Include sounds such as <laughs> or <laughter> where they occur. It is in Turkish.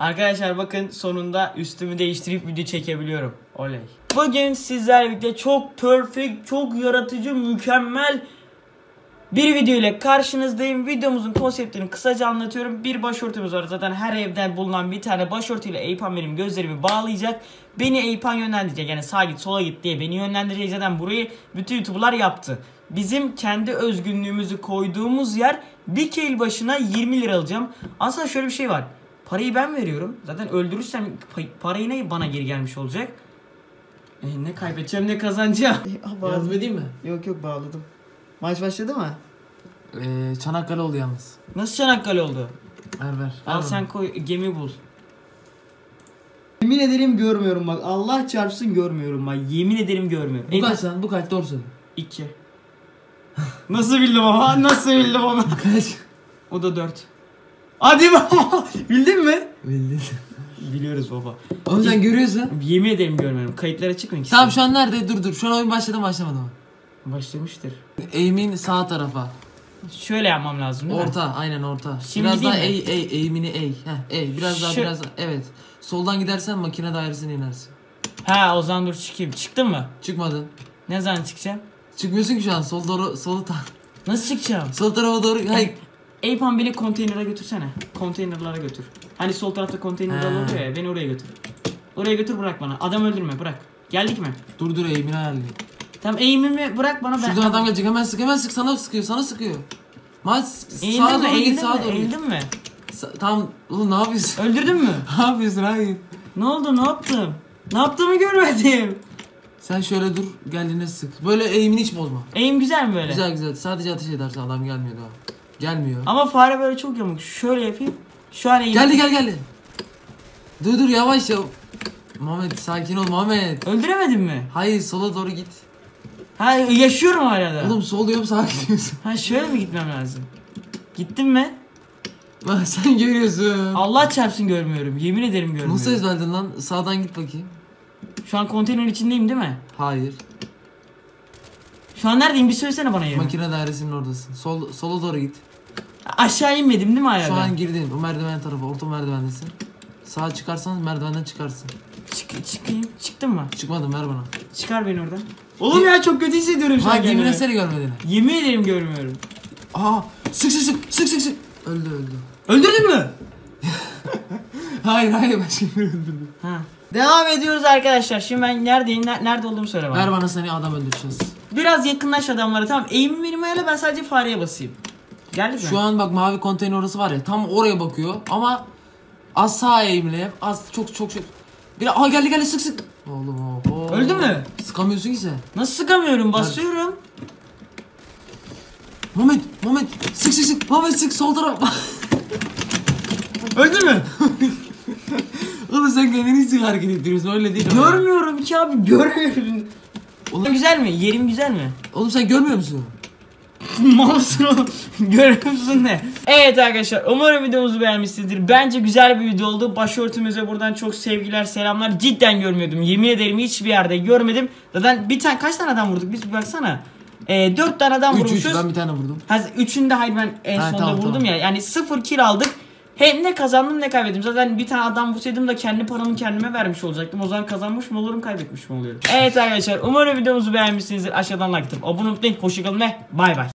Arkadaşlar bakın sonunda üstümü değiştirip video çekebiliyorum. Oley. Bugün sizlerle birlikte çok perfect, çok yaratıcı, mükemmel bir video ile karşınızdayım. Videomuzun konseptini kısaca anlatıyorum. Bir başörtümüz var. Zaten her evden bulunan bir tane başörtüyle Eyüphan benim gözlerimi bağlayacak. Beni Eyüphan yönlendirecek. Yani sağa git sola git diye beni yönlendirecek. Zaten burayı bütün YouTuber'lar yaptı. Bizim kendi özgünlüğümüzü koyduğumuz yer bir kil başına 20 lira alacağım. Aslında şöyle bir şey var. Parayı ben veriyorum. Zaten öldürürsem pa- parayı ne bana geri gelmiş olacak? E, ne kaybedeceğim ne kazanacağım. <laughs> Yardım edeyim mi? Yok yok bağladım. Maç başladı mı? Ee, Çanakkale oldu yalnız. Nasıl Çanakkale oldu? Ver ver. Al ver sen koy gemi bul. Yemin ederim görmüyorum bak. Allah çarpsın görmüyorum bak. Yemin ederim görmüyorum. Bu kaç lan? Bu kaç? Doğru söyle. 2. <laughs> Nasıl bildim ama? Nasıl bildim onu? <laughs> Kaç? O da 4. Hadi baba. Bildin mi? Bildin. Biliyoruz baba. Oğlum sen görüyorsun. Yemin ederim görmüyorum. Kayıtlara çıkmayın. Tamam şu an nerede? Dur dur. Şu an oyun başladı mı başlamadı mı? Başlamıştır. Eğimin sağ tarafa. Şöyle yapmam lazım değil mi? Orta. Aynen orta. Şimdi biraz daha eğ eğ. Eğimini eğ. Heh eğ. Biraz daha Şu- biraz daha. Evet. Soldan gidersen makine dairesine inersin. Ha o zaman dur çıkayım. Çıktın mı? Çıkmadın. Ne zaman çıkacağım? Çıkmıyorsun ki şu an. Sol doğru. Solu ta Nasıl çıkacağım? sol tarafa doğru. Hayır. Eyüphan beni konteynere götürsene. Konteynerlara götür. Hani sol tarafta konteynerler Ha. oluyor ya beni oraya götür. Oraya götür bırak bana. Adam öldürme bırak. Geldik mi? Dur dur eğimini ayarlayayım. Tamam eğimimi bırak bana ben. Şuradan adam gelecek hemen sık hemen sık sana sıkıyor sana sıkıyor. Maç Eğildin sağa mi? doğru Eğildin git sağa mi? doğru. Eğildin mi? Sa- Tamam oğlum ne yapıyorsun? Öldürdün mü? <laughs> ne yapıyorsun hayır. Ne oldu? Ne yaptım? Ne yaptığımı görmedim. Sen şöyle dur geldiğinde sık. Böyle eğimini hiç bozma. Eğim güzel mi böyle? Güzel güzel sadece ateş edersen adam gelmiyor daha. Gelmiyor. Ama fare böyle çok yamuk. Şöyle yapayım. Şu an eğim. Geldi gel geldi. Dur dur yavaş ya. Muhammed sakin ol Muhammed. Öldüremedin mi? Hayır sola doğru git. Ha yaşıyorum hala da. Oğlum sol diyorum sağa gidiyorsun. Ha şöyle mi gitmem lazım? Gittin mi? Bak sen görüyorsun. Allah çarpsın görmüyorum. Yemin ederim görmüyorum. Nasıl ezberdin lan? Sağdan git bakayım. Şu an konteynerin içindeyim değil mi? Hayır. Şu an neredeyim? Bir söylesene bana yerimi. Makine dairesinin oradasın. Sol sola doğru git. Aşağı inmedim değil mi hala? Şu an girdin. O merdiven tarafı. Orta merdivendesin. Sağa çıkarsan merdivenden çıkarsın. Çık, çıkayım. Çıktın mı? Çıkmadım ver bana. Çıkar beni oradan. Oğlum ya çok kötü hissediyorum şu Ha an kendimi. yemin seni görmediğini. Yemin ederim görmüyorum. Aa sık sık sık sık sık sık. Öldü öldü. Öldürdün mü? <laughs> Hayır hayır ben şimdi öldürdüm. Ha. Devam ediyoruz arkadaşlar. Şimdi ben neredeyim? ne- Nerede olduğumu söyle bana. Ver bana seni adam öldüreceğiz. Biraz yakınlaş adamlara. Tamam. Eğimim benim ayarla ben sadece fareye basayım. Geldik mi? Şu an bak mavi konteyner orası var ya tam oraya bakıyor ama az sağ eğimli yap. Az çok çok çok. Bir aa geldi geldi sık sık. Oğlum oho. Öldü mü? Sıkamıyorsun ki sen. Nasıl sıkamıyorum? Basıyorum. Muhammed Muhammed sık sık sık. Muhammed sık sol taraf. Öldü mü? <laughs> Oğlum sen kendini sık hareket ettiriyorsun öyle değil. Görmüyorum ki abi. Görmüyorum. Oğlum, Güzel mi? Yerim güzel mi? oğlum sen görmüyor musun? <laughs> Mouse'un oğlum. Görüyor musun ne? Evet arkadaşlar umarım videomuzu beğenmişsinizdir. Bence güzel bir video oldu. Başörtümüze buradan çok sevgiler selamlar. Cidden görmüyordum. Yemin ederim hiçbir yerde görmedim. Zaten bir tane kaç tane adam vurduk biz bir baksana. Ee, dört tane adam 3 vurmuşuz. 3 ben bir tane vurdum. Ha, üçünde hayır ben en Ha, sonunda tamam, vurdum tamam. ya. Yani sıfır kill aldık. Hem ne kazandım ne kaybettim. Zaten bir tane adam vursaydım da kendi paramı kendime vermiş olacaktım. O zaman kazanmış mı olurum kaybetmiş mi oluyorum. Evet arkadaşlar umarım videomuzu beğenmişsinizdir. Aşağıdan like atıp abone olmayı unutmayın. Hoşçakalın ve bay bay.